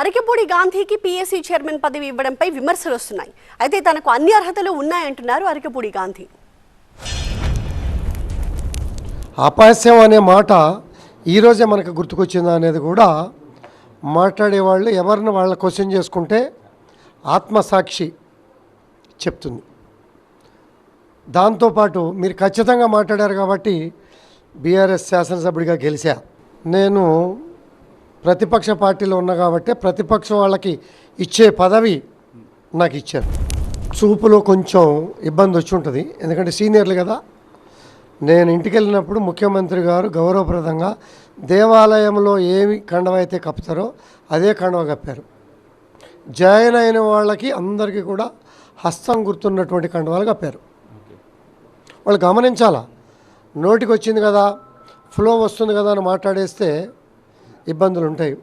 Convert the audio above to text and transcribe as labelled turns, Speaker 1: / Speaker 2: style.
Speaker 1: అరకెపూడి గాంధీకి PSC chairman పదవి ఇవ్వడంపై విమర్శలు వస్తున్నాయి. అయితే తనకు అన్ని అర్హతలు ఉన్నాయంటున్నారు అరకెపూడి గాంధీ.
Speaker 2: అపహాస్యం అనే మాట ఈరోజే మనకు గుర్తుకొచ్చిందా అనేది కూడా మాట్లాడేవాళ్ళు ఎవరిని వాళ్ళ క్వశ్చన్ చేసుకుంటే ఆత్మసాక్షి చెప్తుంది. దాంతోపాటు మీరు ఖచ్చితంగా మాట్లాడారు కాబట్టి బీఆర్ఎస్ శాసనసభ్యుడిగా గెలిచా నేను ప్రతిపక్ష పార్టీలో ఉన్నా కాబట్టి ప్రతిపక్షం వాళ్ళకి ఇచ్చే పదవి నాకు ఇచ్చారు. చూపులో కొంచెం ఇబ్బంది వచ్చి ఉంటుంది. ఎందుకంటే సీనియర్లు కదా. నేను ఇంటికి వెళ్ళినప్పుడు ముఖ్యమంత్రి గారు గౌరవప్రదంగా దేవాలయంలో ఏమి కండవ అయితే కప్పుతారో అదే కండవ కప్పారు. జాయిన్ అయిన వాళ్ళకి అందరికీ కూడా హస్తం గుర్తున్నటువంటి కండవాలు కప్పారు. వాళ్ళు గమనించాలా? నోటికి వచ్చింది కదా. ఫ్లో వస్తుంది కదా అని మాట్లాడేస్తే ఇబ్బందులు ఉంటాయి.